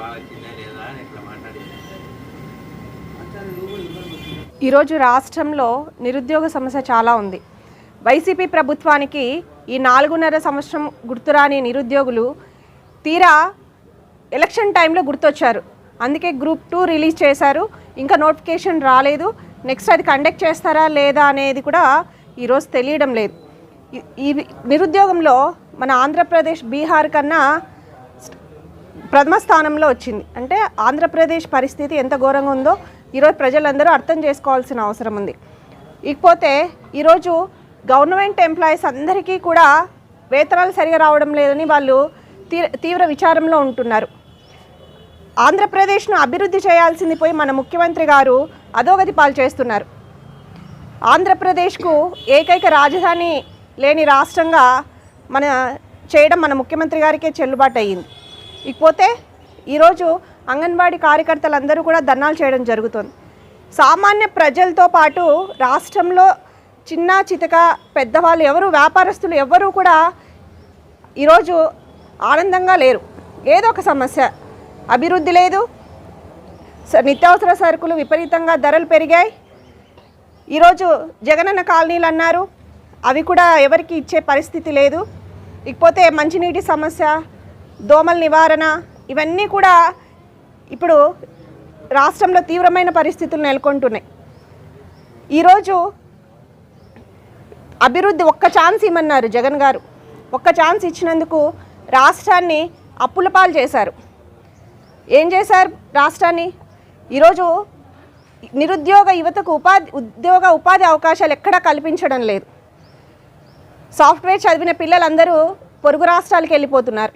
బాగా వచ్చిందా లేదా అని ఇట్లా మాట్లాడింది ఈరోజు రాష్ట్రంలో నిరుద్యోగ సమస్య చాలా ఉంది. వైసీపీ ప్రభుత్వానికి ఈ నాలుగున్నర సంవత్సరం గుర్తురాని నిరుద్యోగులు తీరా ఎలక్షన్ టైంలో గుర్తొచ్చారు. అందుకే గ్రూప్ టూ రిలీజ్ చేశారు. ఇంకా నోటిఫికేషన్ రాలేదు. నెక్స్ట్ అది కండక్ట్ చేస్తారా లేదా అనేది కూడా ఈరోజు తెలియడం లేదు. ఈ నిరుద్యోగంలో మన ఆంధ్రప్రదేశ్ బీహార్ కన్నా ప్రథమ స్థానంలో వచ్చింది. అంటే ఆంధ్రప్రదేశ్ పరిస్థితి ఎంత ఘోరంగా ఉందో ఈరోజు ప్రజలందరూ అర్థం చేసుకోవాల్సిన అవసరం ఉంది. ఇకపోతే ఈరోజు గవర్నమెంట్ ఎంప్లాయీస్ అందరికీ కూడా వేతనాలు సరిగా రావడం లేదని వాళ్ళు తీ- తీవ్ర విచారంలో ఉంటున్నారు. ఆంధ్రప్రదేశ్ను అభివృద్ధి చేయాల్సింది పోయి మన ముఖ్యమంత్రి గారు అధోగతి పాలు చేస్తున్నారు. ఆంధ్రప్రదేశ్కు ఏకైక రాజధాని లేని రాష్ట్రంగా మన చేయడం మన ముఖ్యమంత్రి గారికే చెల్లుబాటు అయ్యింది. ఇకపోతే ఈరోజు అంగన్వాడీ కార్యకర్తలందరూ కూడా ధర్నాలు చేయడం జరుగుతుంది. సామాన్య ప్రజలతో పాటు రాష్ట్రంలో చిన్న చితక పెద్దవాళ్ళు ఎవరు వ్యాపారస్తులు ఎవరూ కూడా ఈరోజు ఆనందంగా లేరు. ఏదో ఒక సమస్య. అభివృద్ధి లేదు. నిత్యావసర సరుకులు విపరీతంగా ధరలు పెరిగాయి. ఈరోజు జగనన్న కాలనీలు అన్నారు. అవి కూడా ఎవరికి ఇచ్చే పరిస్థితి లేదు. ఇకపోతే మంచినీటి సమస్య దోమల నివారణ ఇవన్నీ కూడా ఇప్పుడు రాష్ట్రంలో తీవ్రమైన పరిస్థితులు నెలకొంటున్నాయి. ఈరోజు అభివృద్ధి ఒక్క ఛాన్స్ ఇమ్మన్నారు జగన్ గారు. ఒక్క ఛాన్స్ ఇచ్చినందుకు రాష్ట్రాన్ని అప్పుల పాలు చేశారు. ఏం చేశారు రాష్ట్రాన్ని? ఈరోజు నిరుద్యోగ యువతకు ఉపాధి ఉద్యోగ ఉపాధి అవకాశాలు ఎక్కడా కల్పించడం లేదు. సాఫ్ట్వేర్ చదివిన పిల్లలందరూ పొరుగు రాష్ట్రాలకు వెళ్ళిపోతున్నారు.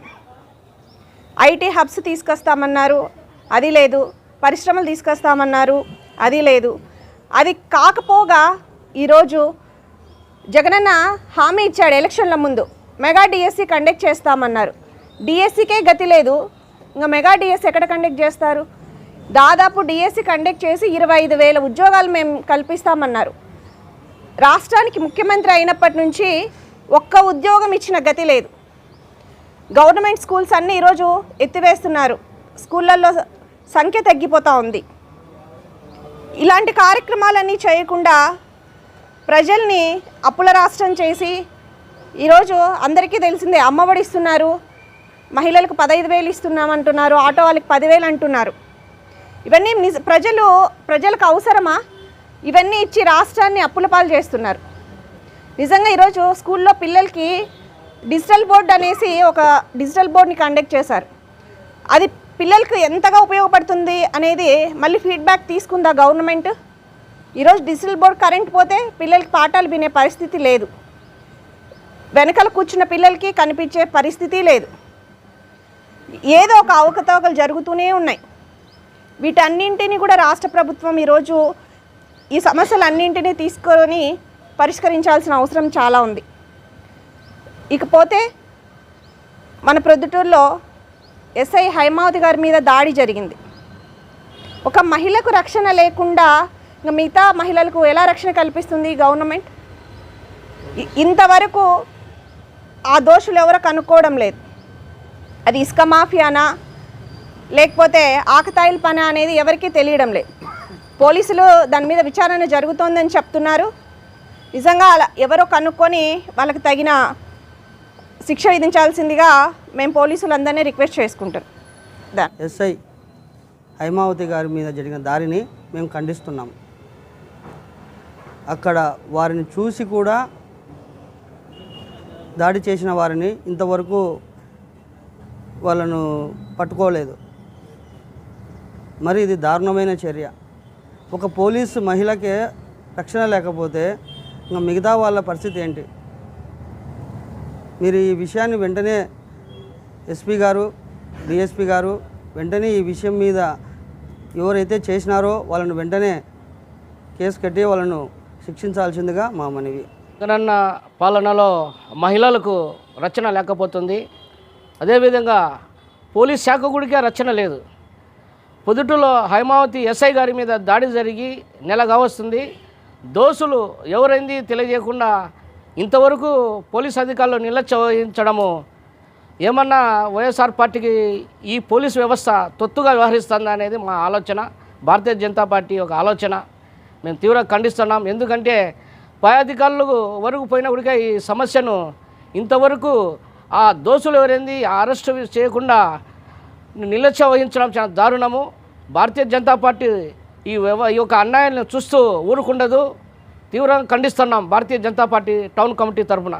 ఐటీ హబ్స్ తీసుకొస్తామన్నారు. అది లేదు. పరిశ్రమలు తీసుకొస్తామన్నారు. అది లేదు. అది కాకపోగా ఈరోజు జగనన్న హామీ ఇచ్చాడు ఎలక్షన్ల ముందు. మెగా డిఎస్సి కండక్ట్ చేస్తామన్నారు. డిఎస్సికే గతి లేదు. ఇంకా మెగా డిఎస్సి ఎక్కడ కండక్ట్ చేస్తారు? దాదాపు డిఎస్సి కండక్ట్ చేసి ఇరవై ఐదు వేల ఉద్యోగాలు మేము కల్పిస్తామన్నారు. రాష్ట్రానికి ముఖ్యమంత్రి అయినప్పటి నుంచి ఒక్క ఉద్యోగం ఇచ్చిన గతి లేదు. గవర్నమెంట్ స్కూల్స్ అన్నీ ఈరోజు ఎత్తివేస్తున్నారు. స్కూళ్ళల్లో సంఖ్య తగ్గిపోతూ ఉంది. ఇలాంటి కార్యక్రమాలన్నీ చేయకుండా ప్రజల్ని అప్పుల రాష్ట్రం చేసి ఈరోజు అందరికీ తెలిసిందే అమ్మఒడి ఇస్తున్నారు మహిళలకు పదహైదు వేలు ఇస్తున్నామంటున్నారు ఆటో వాళ్ళకి పదివేలు అంటున్నారు. ఇవన్నీ నిజ ప్రజలు ప్రజలకు అవసరమా? ఇవన్నీ ఇచ్చి రాష్ట్రాన్ని అప్పుల పాలు చేస్తున్నారు. నిజంగా ఈరోజు స్కూల్లో పిల్లలకి డిజిటల్ బోర్డ్ అనేసి ఒక డిజిటల్ బోర్డ్ని కండక్ట్ చేశారు. అది పిల్లలకు ఎంతగా ఉపయోగపడుతుంది అనేది మళ్ళీ ఫీడ్బ్యాక్ తీసుకుందా గవర్నమెంట్ ఈరోజు డిజిటల్ బోర్డ్ కరెంట్ పోతే పిల్లలకి పాఠాలు వినే పరిస్థితి లేదు. వెనకాల కూర్చున్న పిల్లలకి కనిపించే పరిస్థితి లేదు. ఏదో ఒక అవకతవకలు జరుగుతూనే ఉన్నాయి. వీటన్నింటినీ కూడా రాష్ట్ర ప్రభుత్వం ఈరోజు ఈ సమస్యలన్నింటినీ తీసుకొని పరిష్కరించాల్సిన అవసరం చాలా ఉంది. ఇకపోతే మన ప్రొద్దుటూరులో ఎస్ఐ హైమావతి గారి మీద దాడి జరిగింది. ఒక మహిళకు రక్షణ లేకుండా మిగతా మహిళలకు ఎలా రక్షణ కల్పిస్తుంది గవర్నమెంట్? ఇంతవరకు ఆ దోషులు ఎవరో కనుక్కోవడం లేదు. అది ఇసుక మాఫియానా? లేకపోతే ఆకతాయిల పని అనేది ఎవరికీ తెలియడం లేదు. పోలీసులు దాని మీద విచారణ జరుగుతోందని చెప్తున్నారు. నిజంగా అలా ఎవరో కనుక్కొని వాళ్ళకి తగిన శిక్ష విధించాల్సిందిగా మేము పోలీసులందరినీ రిక్వెస్ట్ చేసుకుంటాం. ఎస్ఐ హైమావతి గారి మీద జరిగిన దారిని మేము ఖండిస్తున్నాం. అక్కడ వారిని చూసి కూడా దాడి చేసిన వారిని ఇంతవరకు వాళ్ళను పట్టుకోలేదు. మరి ఇది దారుణమైన చర్య. ఒక పోలీసు మహిళకే రక్షణ లేకపోతే ఇంకా మిగతా వాళ్ళ పరిస్థితి ఏంటి? మీరు ఈ విషయాన్ని వెంటనే ఎస్పీ గారు డిఎస్పీ గారు వెంటనే ఈ విషయం మీద ఎవరైతే చేసినారో వాళ్ళను వెంటనే కేసు కట్టి వాళ్ళను శిక్షించాల్సిందిగా మా మనవి. జగనన్న పాలనలో మహిళలకు రక్షణ లేకపోతుంది. అదేవిధంగా పోలీస్ శాఖ గుడికే రచన లేదు. పొదుటిలో హైమావతి ఎస్ఐ గారి మీద దాడి జరిగి నెల కావస్తుంది. దోషులు ఎవరైంది తెలియజేయకుండా ఇంతవరకు పోలీస్ అధికారులు నిర్లక్ష్య వహించడము ఏమన్నా వైఎస్ఆర్ పార్టీకి ఈ పోలీస్ వ్యవస్థ తొత్తుగా వ్యవహరిస్తుందా అనేది మా ఆలోచన. భారతీయ జనతా పార్టీ ఒక ఆలోచన. మేము తీవ్రంగా ఖండిస్తున్నాం. ఎందుకంటే పై అధికారులకు వరకు పోయినప్పటికే ఈ సమస్యను ఇంతవరకు ఆ దోషులు ఎవరైంది అరెస్టు చేయకుండా నిర్లక్ష్యం వహించడం చాలా దారుణము. భారతీయ జనతా పార్టీ ఈ వ్యవ ఈ యొక్క అన్యాయాలను చూస్తూ ఊరుకుండదు. తీవ్రంగా ఖండిస్తున్నాం Bharatiya Janata party town committee తరఫున